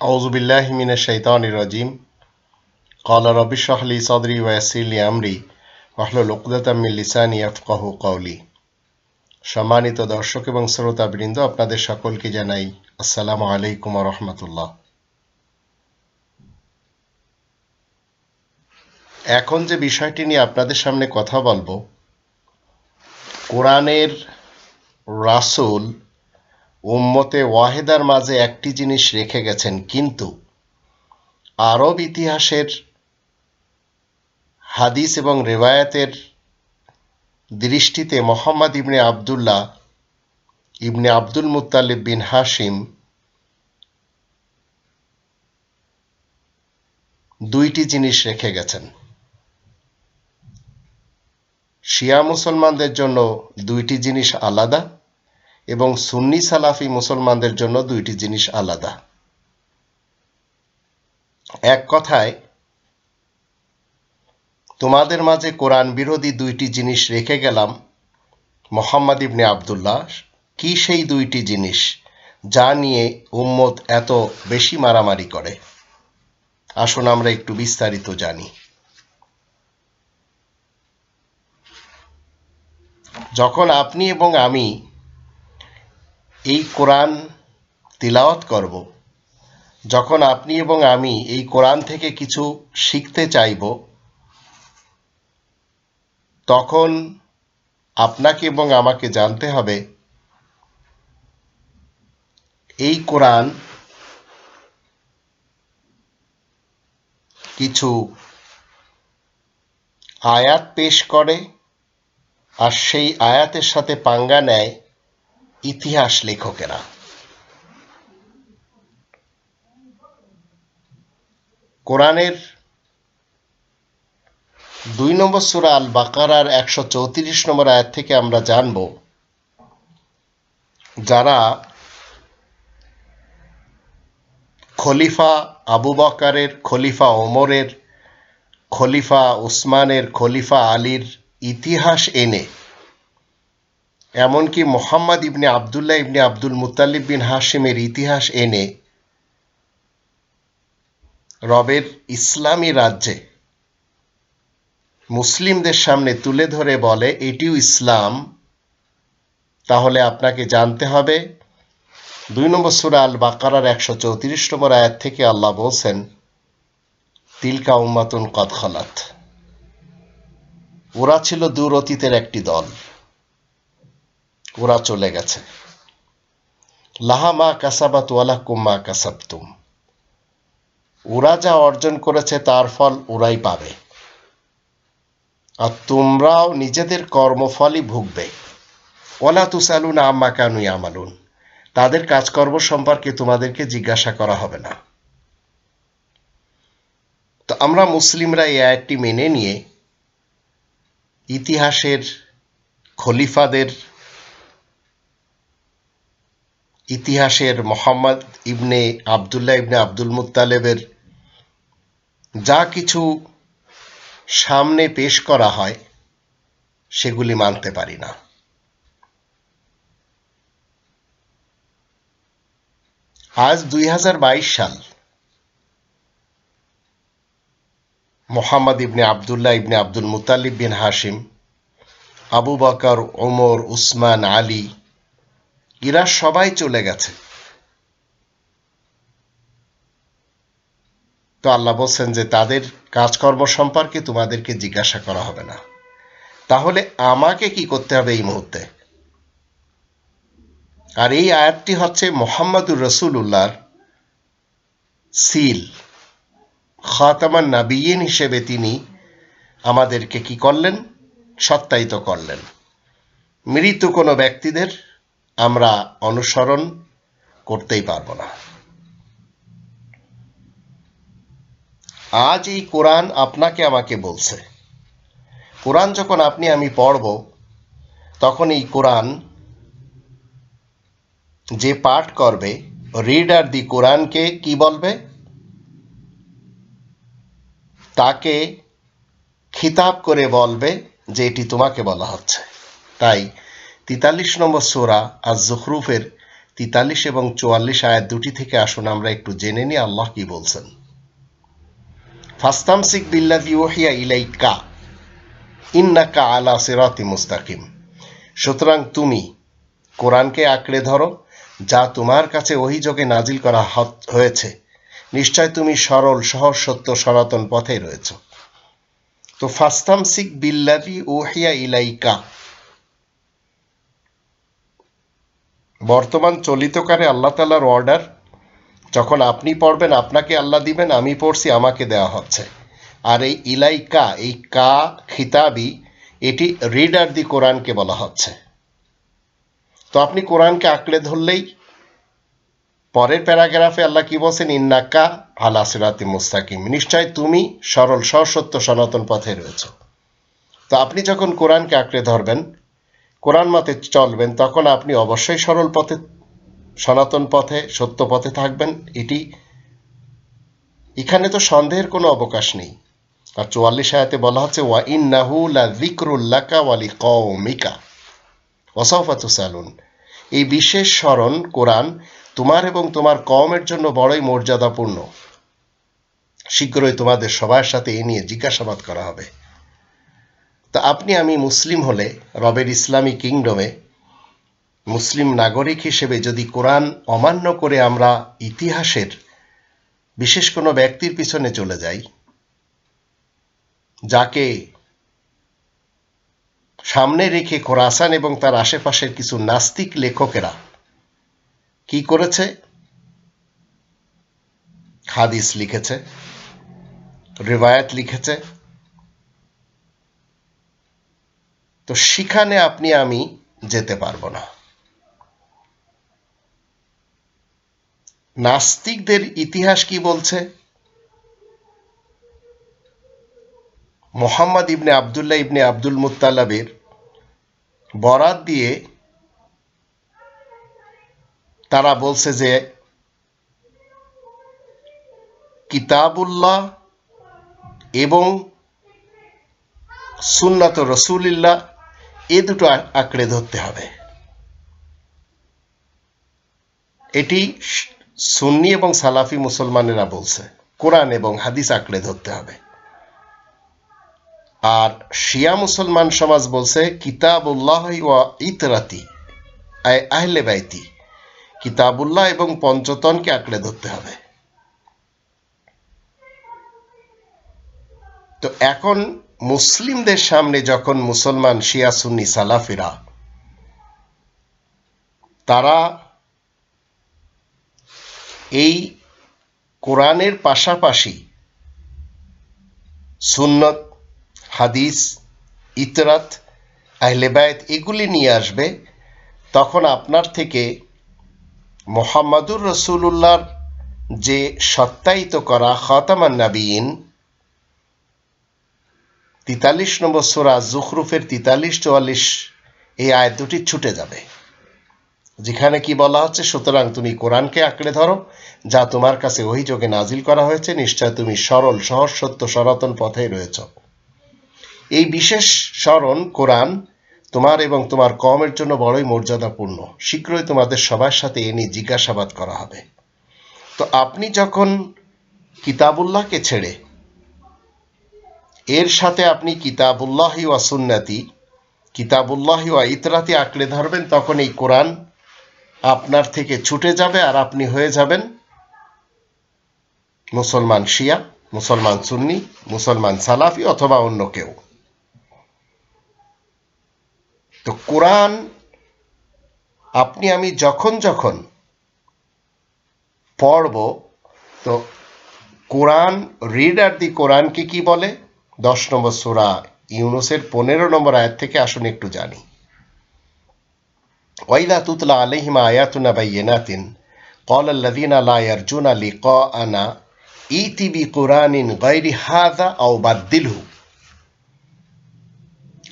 أعوذ بالله من الشيطان الرجيم قال رب اشرح لي صدري ويسر لي أمري واحلل عقدة من লিসানি ইয়াফকাহু قولي সম্মানিত দর্শক এবং শ্রোতাবৃন্দ আপনাদের সকলকে জানাই আসসালামু আলাইকুম রহমতুল্লাহ এখন যে বিষয়টি নিয়ে আপনাদের সামনে কথা বলবো কোরআনের রাসূল উম্মতে ওয়াহেদার মাঝে একটি জিনিস রেখে গেছেন, কিন্তু আরব ইতিহাসের হাদিস এবং রেওয়ায়াতের দৃষ্টিতে মোহাম্মদ ইবনে আবদুল্লাহ ইবনে আব্দুল মুত্তালিব বিন হাসিম দুইটি জিনিস রেখে গেছেন। শিয়া মুসলমানদের জন্য দুইটি জিনিস আলাদা এবং সুন্নি সালাফি মুসলমানদের জন্য দুইটি জিনিস আলাদা। এক কথায়, তোমাদের মাঝে কোরআন বিরোধী দুইটি জিনিস রেখে গেলাম। মোহাম্মদ ইবনে আবদুল্লাহ, কি সেই দুইটি জিনিস যা নিয়ে উম্মত এত বেশি মারামারি করে? আসুন আমরা একটু বিস্তারিত জানি। যখন আপনি এবং আমি এই কোরআন তিলাওয়াত করব। যখন আপনি এবং আমি এই কোরআন থেকে কিছু শিখতে চাইব, তখন আপনাকে এবং আমাকে জানতে হবে, এই কোরআন কিছু আয়াত পেশ করে আর সেই আয়াতের সাথে পাঙ্গা নেয় ইতিহাস লেখকেরা। কোরআনের দুই নম্বর সুরা আল বাকারার একশো চৌত্রিশ নম্বর আয়াত থেকে আমরা জানব যারা খলিফা আবু বকারের, খলিফা ওমরের, খলিফা উসমানের, খলিফা আলীর ইতিহাস এনে এমনকি মোহাম্মদ ইবনে আবদুল্লাহ ইবনে আব্দুল মুতালিব বিন হাশিমের ইতিহাস এনে রবের ইসলামী রাজ্যে মুসলিমদের সামনে তুলে ধরে বলে, এটিও ইসলাম। তাহলে আপনাকে জানতে হবে, দুই নম্বর সুরা আল বাকারার একশো চৌত্রিশ নম্বর আয়াত থেকে আল্লাহ বলছেন, তিলকা উম্মাতুন কদ খলাত। ওরা ছিল দূর অতীতের একটি দল। ওরা চলে গেছে। লাহা মা কাসাবাত ওয়ালা কুম্মা কাসাবতুম। ওরা যা অর্জন করেছে তার ফল ওরাই পাবে। আর তোমরাও নিজেদের কর্মফলই ভুগবে। ওলা তুসালুন আম্মা কানুই আমালুন তাদের কাজকর্ম সম্পর্কে তোমাদেরকে জিজ্ঞাসা করা হবে না। তো আমরা মুসলিমরা এই আয়াতটি মেনে নিয়ে ইতিহাসের খলিফাদের ইতিহাসের মোহাম্মদ ইবনে আবদুল্লাহ ইবনে আব্দুল মুতালেবের যা কিছু সামনে পেশ করা হয়, সেগুলি মানতে পারি না। আজ দুই হাজার বাইশ সাল, মোহাম্মদ ইবনে আবদুল্লাহ ইবনে আব্দুল মুতালিব বিন হাশিম, আবু বকর, ওমর, উসমান, আলী এরা সবাই চলে গেছে। তো আল্লাহ বলছেন যে, তাদের কাজকর্ম সম্পর্কে তোমাদেরকে জিজ্ঞাসা করা হবে না। তাহলে আমাকে কি করতে হবে এই মুহূর্তে? আর এই আয়াতটি হচ্ছে মোহাম্মদুর রসুল্লাহর সিল। খাতামান নাবিয়েন হিসেবে তিনি আমাদেরকে কি করলেন? সত্যায়িত করলেন। মৃত কোনো ব্যক্তিদের আমরা অনুসরণ করতেই পারব না। আজ এই কোরআন আপনাকে আমাকে বলছে। কোরআন যখন আপনি আমি পড়ব, তখন এই কোরআন যে পাঠ করবে, রিডার দি কোরআনকে কি বলবে? তাকে খিতাব করে বলবে যে এটি তোমাকে বলা হচ্ছে। তাই তেতাল্লিশ নম্বর সোরা আর জখরুফের তিতাল্লিশ এবং চুয়াল্লিশ আয়াত দুটি থেকে আসুন, আমরা একটু জেনে নিই আল্লাহ কি বলছেন। ফাস্তামসিক বিল্লাদি ওহিয়া ইলাইকা, ইন্নাকা আলা সিরাতি মুস্তাকিম। সুতরাং তুমি কোরআনকে আঁকড়ে ধরো, যা তোমার কাছে অভিযোগে নাজিল করা হয়েছে। নিশ্চয় তুমি সরল, সহজ, সত্য, সনাতন পথে রয়েছ। তো ফাস্তামসিক বিল্লাদি ওহিয়া ইলাইকা বর্তমান চলিতকারে আল্লাহ তালার অর্ডার যখন আপনি পড়বেন, আপনাকে আল্লাহ দিবেন, আমি পড়ছি, আমাকে দেওয়া হচ্ছে। আর এই ইলাইকা, এই কা, খিতাবি, এটি রিডার দি কোরআনকে বলা হচ্ছে। তো আপনি কোরআনকে আঁকড়ে ধরলেই, পরের প্যারাগ্রাফে আল্লাহ কি বলছেন? ইন্নাকা আলা সিরাতি মুস্তাকিম। নিশ্চয় তুমি সরল সসত্য সনাতন পথে রয়েছ। তো আপনি যখন কোরআনকে আঁকড়ে ধরবেন কোরআন মতে চলবেন, তখন আপনি অবশ্যই সরল পথে, সনাতন পথে, সত্য পথে থাকবেন। এটি, এখানে তো সন্দেহের কোনো অবকাশ নেই। আর চুয়াল্লিশ আয়াতে বলা হচ্ছে, ওয়া ইন্নাহু লা যিকরুল্লাকা ওয়ালি কওমিকা ওয়াসাউফা তুসালুন, এই বিশেষ স্মরণ, কোরআন, তোমার এবং তোমার কওমের জন্য বড়ই মর্যাদাপূর্ণ। শীঘ্রই তোমাদের সবার সাথে এ নিয়ে জিজ্ঞাসাবাদ করা হবে। তা আপনি আমি মুসলিম হলে রবের ইসলামী কিংডমে মুসলিম নাগরিক হিসেবে যদি কোরআন অমান্য করে আমরা ইতিহাসের বিশেষ কোনো ব্যক্তির পিছনে চলে যাই, যাকে সামনে রেখে খোরাসান এবং তার আশেপাশের কিছু নাস্তিক লেখকেরা কি করেছে? হাদিস লিখেছে রেবায়াত লিখেছে তো সেখানে আপনি, আমি যেতে পারব না। নাস্তিকদের ইতিহাস কি বলছে? মোহাম্মদ ইবনে আবদুল্লাহ ইবনে আব্দুল মুত্তালাবের বরাত দিয়ে তারা বলছে যে, কিতাবুল্লাহ এবং সুন্নাত রসুলিল্লাহ এ দুটো আঁকড়ে ধরতে হবে। এটি সুন্নি এবং সালাফি মুসলমানেরা বলছে। কোরআন এবং হাদিস আঁকড়ে ধরতে হবে। আর শিয়া মুসলমান সমাজ বলছে, কিতাবুল্লাহ ওয়া ইতরাতি আহলে বাইতি, কিতাবুল্লাহ এবং পঞ্চতনকে আঁকড়ে ধরতে হবে। তো এখন মুসলিমদের সামনে যখন মুসলমান শিয়া সুন্নি সালাফিরা, তারা এই কোরআনের পাশাপাশি সুন্নত, হাদিস, ইতরাত আহলেবায়ত এগুলি নিয়ে আসবে, তখন আপনার থেকে মোহাম্মদুর রসুল্লাহর যে সত্যায়িত করা খতামান নাবিয়িন তিতাল্লিশ নম্বর সোরা জুখরুফের তিতাল্লিশ চুয়াল্লিশ, এই আয়াত দুটি ছুটে যাবে। যেখানে কি বলা হচ্ছে, সুতরাং তুমি কোরআনকে আঁকড়ে ধরো, যা তোমার কাছে অভিযোগে নাজিল করা হয়েছে, নিশ্চয় তুমি সরল, সহজ, সত্য, সনাতন পথেই রয়েছ। এই বিশেষ স্মরণ কোরআন তোমার এবং তোমার কমের জন্য বড়ই মর্যাদাপূর্ণ। শীঘ্রই তোমাদের সবার সাথে এ নিয়ে জিজ্ঞাসাবাদ করা হবে। তো আপনি যখন কিতাবুল্লাহকে ছেড়ে এর সাথে আপনি কিতাবুল্লাহি ওয়া সুন্নাতি, কিতাবুল্লাহি ওয়া ইতরাতি আঁকড়ে ধরবেন, তখন এই কোরআন আপনার থেকে ছুটে যাবে আর আপনি হয়ে যাবেন মুসলমান শিয়া, মুসলমান সুন্নি, মুসলমান সালাফি অথবা অন্য কেউ। তো কোরআন আপনি আমি যখন যখন পড়ব, তো কোরআন রিড আর দি কোরআনকে কি বলে? দশ নম্বর সোরা ইউনুসের পনেরো নম্বর আয়াত থেকে আসুন একটু জানি ওয়াইদা তুতলা আলাইহিমা আয়াতুনা বাইয়িনাতিন قال الذين لا يرجون لقاءنا ائت بقران غير هذا او بدله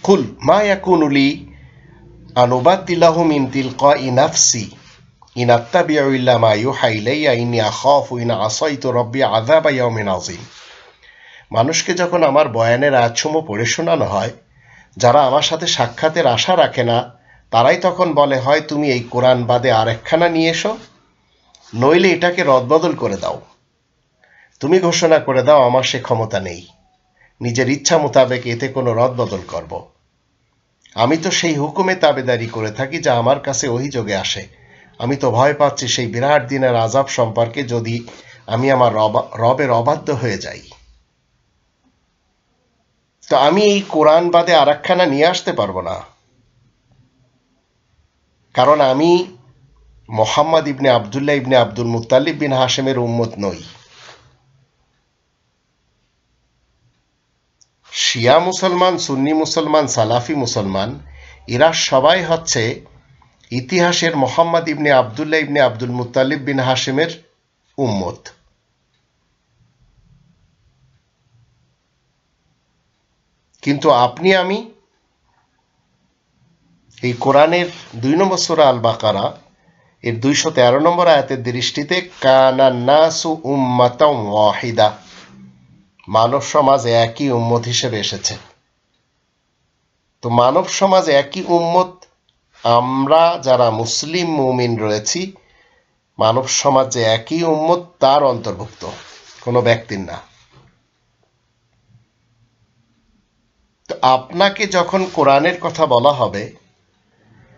قل ما يكون لي ان ابدله من تلقاء نفسي ان اتبع الا ما يوحى الي اني اخاف ان عصيت ربي عذاب يوم عظيم মানুষকে যখন আমার বয়ানের আয়াতসমূহ পড়ে শোনানো হয়, যারা আমার সাথে সাক্ষাতের আশা রাখে না, তারাই তখন বলে, হয় তুমি এই কোরআন বাদে আরেকখানা নিয়ে এসো, নইলে এটাকে রদবদল করে দাও। তুমি ঘোষণা করে দাও, আমার সে ক্ষমতা নেই। নিজের ইচ্ছা মোতাবেক এতে কোনো রদবদল করব। আমি তো সেই হুকুমে তাবেদারি করে থাকি, যা আমার কাছে অভিযোগে আসে। আমি তো ভয় পাচ্ছি সেই বিরাট দিনের আজাব সম্পর্কে যদি আমি আমার রব- রবের অবাধ্য হয়ে যাই। তো আমি এই কোরআন বাদে আরেকখানা নিয়ে আসতে পারব না। কারণ আমি মোহাম্মদ ইবনে আবদুল্লাহ ইবনে আব্দুল মুতালিব বিন হাশেমের উম্মত নই। শিয়া মুসলমান, সুন্নি মুসলমান, সালাফি মুসলমান, এরা সবাই হচ্ছে ইতিহাসের মোহাম্মদ ইবনে আবদুল্লাহ ইবনে আব্দুল মুতালিব বিন হাশেমের উম্মত। কিন্তু আপনি, আমি এই কোরআনের দুই নম্বর সুরা আল বাকারা এর দুইশো তেরো নম্বর আয়াতের দৃষ্টিতে কানান্নাসু উম্মাতাম ওয়াহিদা। মানব সমাজ একই উম্মত হিসেবে এসেছে। তো মানব সমাজ একই উম্মত, আমরা যারা মুসলিম মুমিন রয়েছি, মানব সমাজে একই উম্মত, তার অন্তর্ভুক্ত, কোনো ব্যক্তির না। আপনাকে যখন কোরআনের কথা বলা হবে,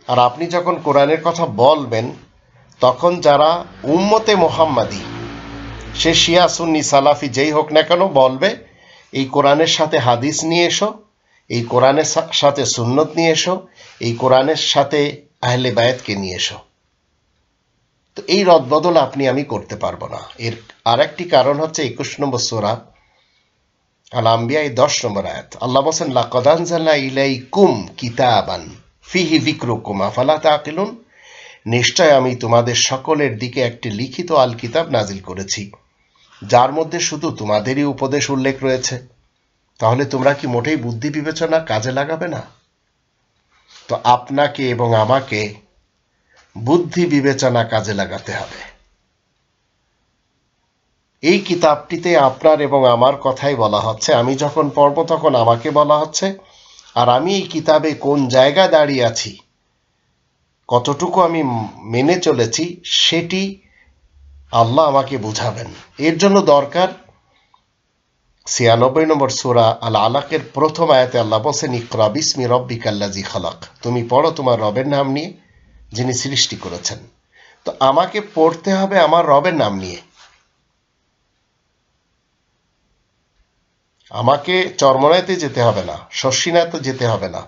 আর আপনি যখন কোরআনের কথা বলবেন, তখন যারা উম্মতে মোহাম্মাদি, সে শিয়া, সুন্নি, সালাফি যেই হোক না কেন বলবে, এই কোরআনের সাথে হাদিস নিয়ে এসো, এই কোরআনের সাথে সুন্নত নিয়ে এসো, এই কোরআনের সাথে আহলে বায়াতকে নিয়ে এসো। তো এই রদবদল আপনি, আমি করতে পারব না। এর আরেকটি কারণ হচ্ছে একুশ নম্বর সোরা আল আম্বিয়া এই দশ নম্বর আয়াত, আল্লাহ বলছেন, লাকাদ আনজালনা ইলাইকুম কিতাবান ফিহি যিকরুকুম, আফালা তাকিলুন? নিশ্চয় আমি তোমাদের সকলের দিকে একটি লিখিত আল কিতাব নাজিল করেছি, যার মধ্যে শুধু তোমাদেরই উপদেশ উল্লেখ রয়েছে। তাহলে তোমরা কি মোটেই বুদ্ধি বিবেচনা কাজে লাগাবে না? তো আপনাকে এবং আমাকে বুদ্ধি বিবেচনা কাজে লাগাতে হবে। এই কিতাবটিতে আপনার এবং আমার কথাই বলা হচ্ছে। আমি যখন পড়ব তখন আমাকে বলা হচ্ছে, আর আমি এই কিতাবে কোন জায়গায় দাঁড়িয়ে আছি, কতটুকু আমি মেনে চলেছি, সেটি আল্লাহ আমাকে বুঝাবেন। এর জন্য দরকার ছিয়ানব্বই নম্বর সুরা আল আলাকের প্রথম আয়াতে আল্লাহ বলছেন, ইকরা বিসমি রব্বিক আল্লাজি খালাক। তুমি পড়ো তোমার রবের নাম নিয়ে, যিনি সৃষ্টি করেছেন। তো আমাকে পড়তে হবে আমার রবের নাম নিয়ে। আমাকে চরমনাইতে যেতে হবে না শস্যিনাতে যেতে হবে না,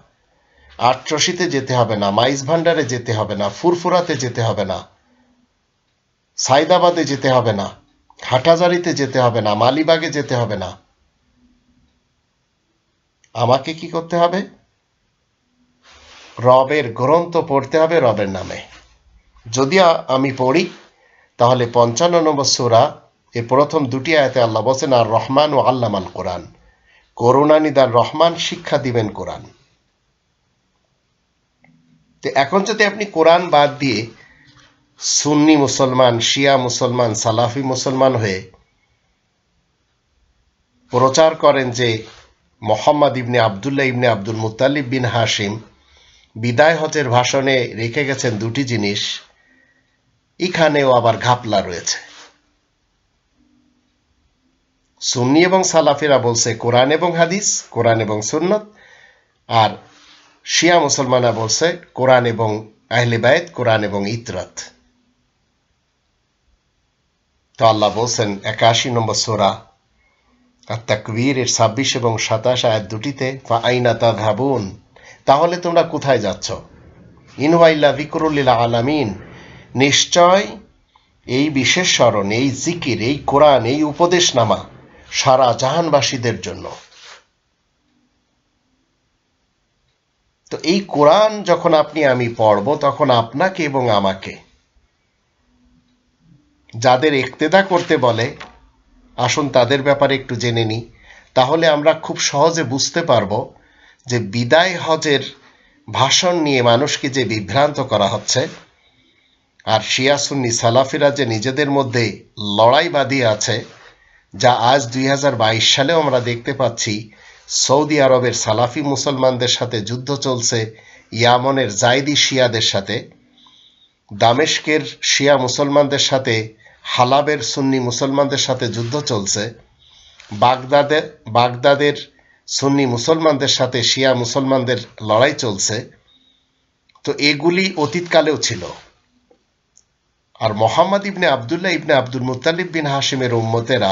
আটরশিতে যেতে হবে না মাইস ভান্ডারে যেতে হবে না, ফুরফুরাতে যেতে হবে না, সাইদাবাদে যেতে হবে না হাটাজারিতে যেতে হবে না, মালিবাগে যেতে হবে না। আমাকে কি করতে হবে? রবের গ্রন্থ পড়তে হবে রবের নামে। যদি আমি পড়ি, তাহলে পঞ্চান্ন নম্বর সুরা এর প্রথম দুটি আয়াতে আল্লাহ বলছেন, আর রহমান ও আল্লাম আল কোরআন। করুণানিদার রহমান শিক্ষা দিবেন কোরআন। তো এখন যদি আপনি কোরআন বাদ দিয়ে সুন্নি মুসলমান, শিয়া মুসলমান, সালাফি মুসলমান হয়ে প্রচার করেন যে মোহাম্মদ ইবনে আবদুল্লাহ ইবনে আব্দুল মুতালিব বিন হাশিম বিদায় হজের ভাষণে রেখে গেছেন দুটি জিনিস, এখানেও আবার ঘাপলা রয়েছে। সুন্নি এবং সালাফিরা বলছে কোরআন এবং হাদিস, কোরআন এবং সুন্নত, আর শিয়া মুসলমানরা বলছে কোরআন এবং আহলে বায়েত কোরআন এবং ইতরাত। তো আল্লাহ বলছেন একাশি নম্বর সোরা আর তাকবীর এর ছাব্বিশ এবং সাতাশ আয়াত দুটিতে ফা আইনা তা ভাবুন তাহলে তোমরা কোথায় যাচ্ছ? ইনওয়াইল্লা বিকরুল্লিল আলামিন, নিশ্চয় এই বিশেষ স্মরণ, এই জিকির, এই কোরআন, এই উপদেশনামা সারা জাহানবাসীদের জন্য। তো এই কোরআন যখন আপনি, আমি পড়ব, তখন আপনাকে এবং আমাকে। যাদের একতেদা করতে বলে, আসুন তাদের ব্যাপারে একটু জেনে নিই। তাহলে আমরা খুব সহজে বুঝতে পারব যে বিদায় হজের ভাষণ নিয়ে মানুষকে যে বিভ্রান্ত করা হচ্ছে, আর শিয়া সুন্নি সালাফিরা যে নিজেদের মধ্যে লড়াই বাঁধিয়ে আছে যা আজ দুই হাজার বাইশ সালেও আমরা দেখতে পাচ্ছি, সৌদি আরবের সালাফি মুসলমানদের সাথে যুদ্ধ চলছে, ইয়ামনের জাইদি শিয়াদের সাথে দামেশকের শিয়া মুসলমানদের সাথে, হালাবের সুন্নি মুসলমানদের সাথে যুদ্ধ চলছে, বাগদাদে, বাগদাদের সুন্নি মুসলমানদের সাথে শিয়া মুসলমানদের লড়াই চলছে। তো এগুলি অতীতকালেও ছিল। আর মোহাম্মদ ইবনে আবদুল্লাহ ইবনে আব্দুল মুতালিব বিন হাসিমের উম্মতেরা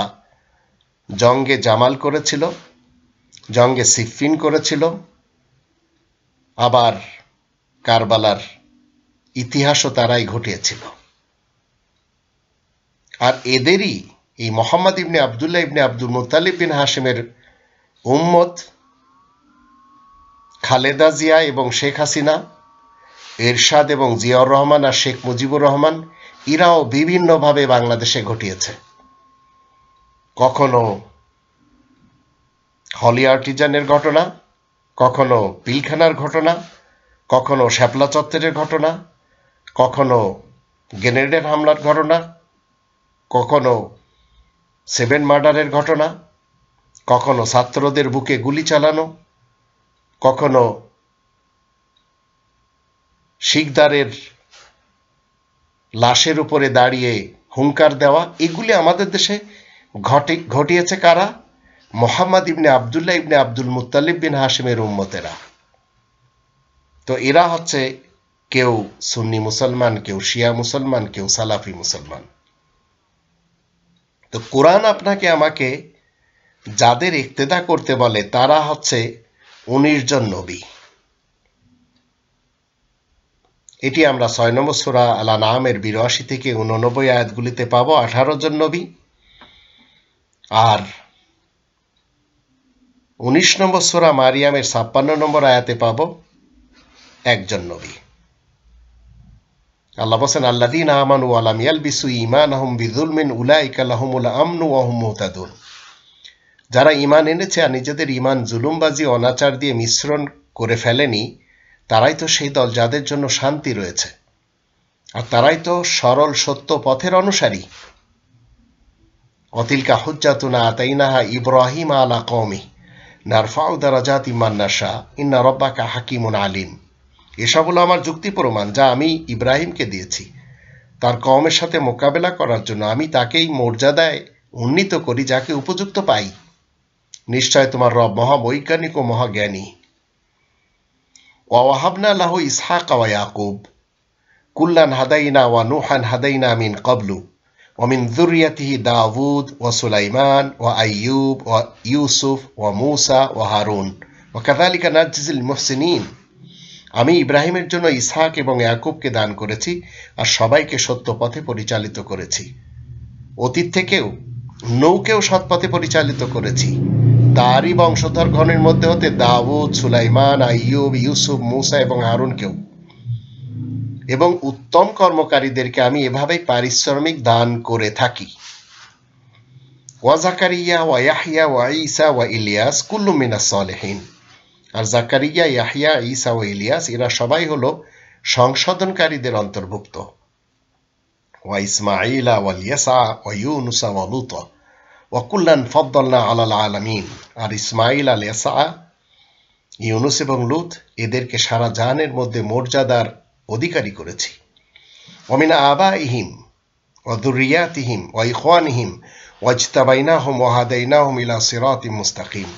জঙ্গে জামাল করেছিল, জঙ্গে সিফিন করেছিল, আবার কারবালার ইতিহাসও তারাই ঘটিয়েছিল। আর এদেরই এই মোহাম্মদ ইবনে আবদুল্লাহ ইবনে আব্দুল মুতালিব বিন হাসিমের উম্মত খালেদা জিয়া এবং শেখ হাসিনা, এরশাদ এবং জিয়াউর রহমান আর শেখ মুজিবুর রহমান এরাও বিভিন্নভাবে বাংলাদেশে ঘটিয়েছে। কখনো হলি আর্টিজানের ঘটনা, কখনো পিলখানার ঘটনা, কখনো শ্যাপলা চত্বরের ঘটনা, কখনো গ্রেনেডের হামলার ঘটনা, কখনো সেভেন মার্ডারের ঘটনা, কখনো ছাত্রদের বুকে গুলি চালানো, কখনো শিকদারের লাশের উপরে দাঁড়িয়ে হুঙ্কার দেওয়া, এগুলি আমাদের দেশে ঘটে, ঘটিয়েছে কারা? মোহাম্মদ ইবনে আবদুল্লাহ ইবনে আব্দুল মুতালিব বিন হাসিমের উম্মতেরা। তো এরা হচ্ছে কেউ সুন্নি মুসলমান, কেউ শিয়া মুসলমান, কেউ সালাফি মুসলমান। তো কোরআন আপনাকে আমাকে যাদের ইক্তেদা করতে বলে, তারা হচ্ছে উনিশ জন নবী। এটি আমরা ছয় নম্বর সুরা আলা নামের বিরাশি থেকে উননব্বই আয়াতগুলিতে পাবো, আঠারো জন নবী। আর উনিশ নম্বর সুরা মারিয়ামের ছাপ্পান্ন নম্বর আয়াতে পাব একজন নবী। আল্লাহ বলছেন আল্লাদিন আমানু আলাম ইয়ালবিসু ইমান আহম বিদুলমিন উলাইকা লাহুমুল আমনু ওয়াহুম মুহতাদুন। যারা ইমান এনেছে আর নিজেদের ইমান জুলুমবাজি, অনাচার দিয়ে মিশ্রণ করে ফেলেনি, তারাই তো সেই দল যাদের জন্য শান্তি রয়েছে। আর তারাই তো সরল সত্য পথের অনুসারী। অতিলকা হুজ্জাতুনা আতাইনাহা ইব্রাহিম আলা কওমি নারফাউ দারাজাত ইমান নাশা ইন্না রব্বাকা হাকিমুন আলিম এসব হলো আমার যুক্তি প্রমাণ যা আমি ইব্রাহিমকে দিয়েছি। তার কমের সাথে মোকাবেলা করার জন্য আমি তাকেই মর্যাদায় উন্নীত করি, যাকে উপযুক্ত পাই। নিশ্চয় তোমার রব মহাবৈজ্ঞানিক ও মহাজ্ঞানী। ওয়াহাবনা লাহ ইসহাক ওয়া ইয়াকুব। কুল্লান হাদাইনা ওয়া নুহান হাদাইনা মিন কবলু ومن ذريته داود وسليمان وأيوب ويوسف وموسى وهارون وكذلك نجزي المحسنين আমি ইব্রাহিমের জন্য ইসহাক এবং ইয়াকুবকে দান করেছি আর সবাইকে সত্য পথে পরিচালিত করেছি অতীত থেকেও নৌকেও সৎপথে পরিচালিত করেছি তারই বংশধর গণের মধ্যে হতে দাউদ সুলাইমান আইয়ুব ইউসুফ মুসা এবং হারুনকেও এবং উত্তম কর্মকারীদেরকে আমি এভাবেই পারিশ্রমিক দান করে থাকি। ওয়া জাকারিয়া, ওয়া ইয়াহিয়া ওয়া ঈসা, ওয়া ইলিয়াস, কুল্লু মিনাস সলেহীন। আর জাকারিয়া ইয়াহিয়া ঈসা ও ইলিয়াস, এরা সবাই হলো সংশোধনকারীদের অন্তর্ভুক্ত। ওয়া ইসমাঈলা ওয়াল ইয়াসা ওয়া ইউনুসা, ওয়া লুতা, ওয়া কুল্লান ফদ্দলনা আলাল আলামিন। আর ইসমাইল আল ইয়াসা ইউনুস এবং লুত, এদেরকে সারা জাহানের মধ্যে মর্যাদার অধিকারী করেছি। অমিনা আবা ইহিম ওয়াদুরিয়াতিহিম ওয়াইখানিহিম ওয়াজতাবাইনাহুম, ওয়াহাদাইনাহুম ইলা সিরাতিম মুস্তাকিম।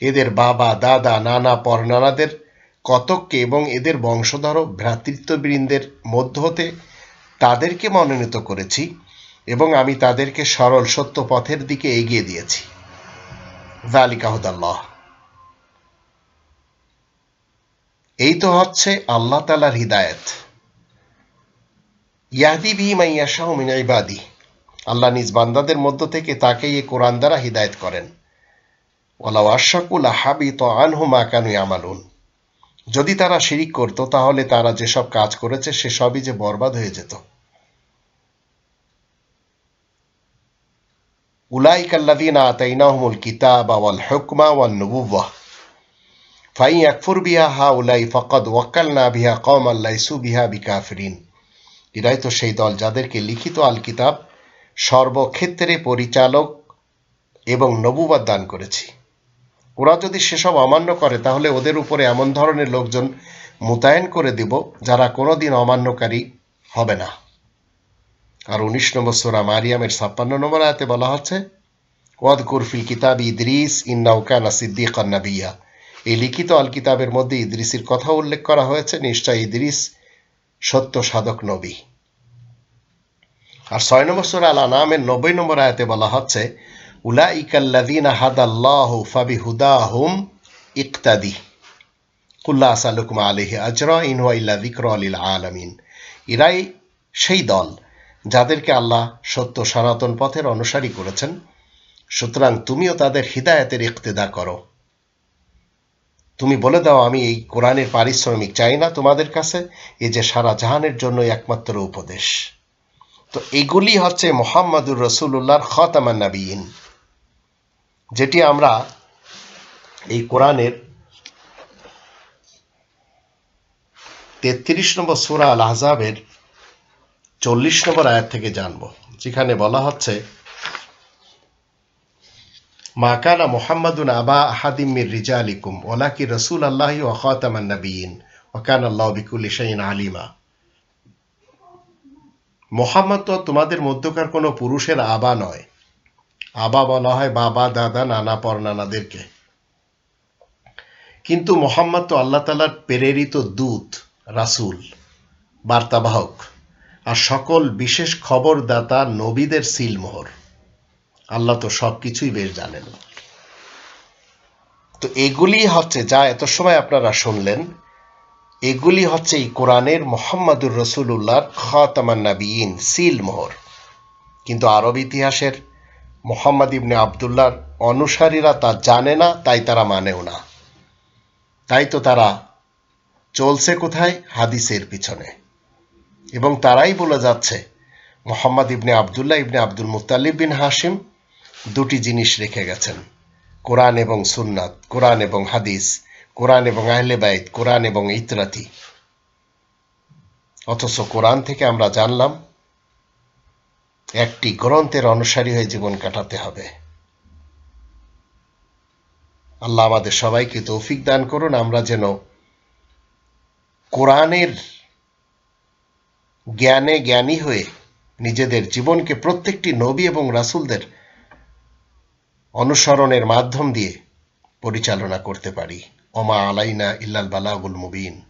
এদের বাবা, দাদা, নানা, পরনানাদের কতককে এবং এদের বংশধর ভ্রাতৃত্ববৃন্দের মধ্য হতে তাদেরকে মনোনীত করেছি এবং আমি তাদেরকে সরল সত্য পথের দিকে এগিয়ে দিয়েছি। জালিকাহুদাল্লাহ এই তো হচ্ছে আল্লাহ তালার হিদায়ত। ইয়াদি ভি মাইয়াশাহ মিন ইবাদি। আল্লাহ নিজ বান্দাদের মধ্য থেকে তাকেই এই কোরআন দ্বারা হিদায়ত করেন। ওয়ালাউ আশাকুল হাবিত আনহু মা কানু আমালুন যদি তারা শিরিক করত, তাহলে তারা যেসব কাজ করেছে সেসবই যে বরবাদ হয়ে যেত। উলাইক আল্লাযীনা আতাইনাহুমুল কিতাবা ওয়াল হুকমা ওয়ান নুবুওয়াহ। ফাই ইয়াকফুর বিহা হাউলাই ফাকাদ ওয়াক্কালনা বিহা কওমান লাইসু বিহা এরাই তো সেই দল যাদেরকে লিখিত আল কিতাব সর্বক্ষেত্রে পরিচালক এবং নবুবাদ দান করেছি। ওরা যদি সেসব অমান্য করে, তাহলে ওদের উপরে এমন ধরনের লোকজন মোতায়েন করে দিব, যারা কোনোদিন অমান্যকারী হবে না। আর উনিশ নম্বর সোরা মারিয়ামের ছাপ্পান্ন নম্বর আয়াতে বলা হচ্ছে ওয়াদ কুরফিল কিতাব ইদ্রিস ইন্নাউকানা সিদ্দিকান নাবিয়া। এই লিখিত আল কিতাবের মধ্যে ইদ্রিসের কথা উল্লেখ করা হয়েছে, নিশ্চয় ইদ্রিস সত্য সাধক নবী। আর ছয় নম্বর সুরা আল আনামের নব্বই নম্বর আয়াতে বলা হচ্ছে উলা ইকাল্লাদিনা হাদাল্লাহ ফাবি হুদাহুম ইকতাদি কুল্লা আসালুকুম আলিহি আজরা ইনহা ইল্লা যিকর আলিল আলামিন। এরাই সেই দল যাদেরকে আল্লাহ সত্য সনাতন পথের অনুসারী করেছেন। সুতরাং তুমিও তাদের হৃদায়তের ইক্তেদা করো। তুমি বলে দাও, আমি এই কোরআনের পারিশ্রমিক চাই না তোমাদের কাছে। এ যে সারা জাহানের জন্য একমাত্র উপদেশ। তো এগুলি হচ্ছে মোহাম্মদুর রসুল্লাহর খতামান নাবিয়িন, যেটি আমরা এই কোরআনের তেত্রিশ নম্বর সুরা আল আহজাবের চল্লিশ নম্বর আয়াত থেকে জানব, যেখানে বলা হচ্ছে মা কানা মোহাম্মদুন আবা আহাদিম মির রিজালিকুম, ওলাকি রসুল আল্লাহি ও খাতামান নবীন ওকান আল্লাহ বিকুল ইসাইন আলিমা। মোহাম্মদ তো তোমাদের মধ্যকার কোনো পুরুষের আবা নয়। আবা বলা হয় বাবা, দাদা, নানা, পরনানাদেরকে। কিন্তু মোহাম্মদ তো আল্লাহ তালার প্রেরিত দূত, রাসুল, বার্তাবাহক, আর সকল বিশেষ খবরদাতা নবীদের সিলমোহর। আল্লাহ তো সব কিছুই বেশ জানেন। তো এগুলি হচ্ছে যা এত সময় আপনারা শুনলেন, এগুলি হচ্ছে এই কোরআনের মোহাম্মদুর রসুল্লাহর খাতামান সিল মোহর। কিন্তু আরব ইতিহাসের মোহাম্মদ ইবনে আবদুল্লাহর অনুসারীরা তা জানে না, তাই তারা মানেও না। তাই তো তারা চলছে কোথায়? হাদিসের পিছনে। এবং তারাই বলে যাচ্ছে, মোহাম্মদ ইবনে আবদুল্লাহ ইবনে আব্দুল মুতালিব বিন হাসিম দুটি জিনিস রেখে গেছেন। কোরআন এবং সুন্নাত, কোরআন এবং হাদিস, কোরআন এবং আহলে বাইত, কোরআন এবং ইতরাতি অথচ কোরআন থেকে আমরা জানলাম, একটি গ্রন্থের অনুসারী হয়ে জীবন কাটাতে হবে। আল্লাহ আমাদের সবাইকে তৌফিক দান করুন, আমরা যেন কোরআনের জ্ঞানে জ্ঞানী হয়ে নিজেদের জীবনকে প্রত্যেকটি নবী এবং রাসুলদের অনুসরণের মাধ্যম দিয়ে পরিচালনা করতে পারি। অমা আলাইনা ইল্লাল বালাগুল মুবিন।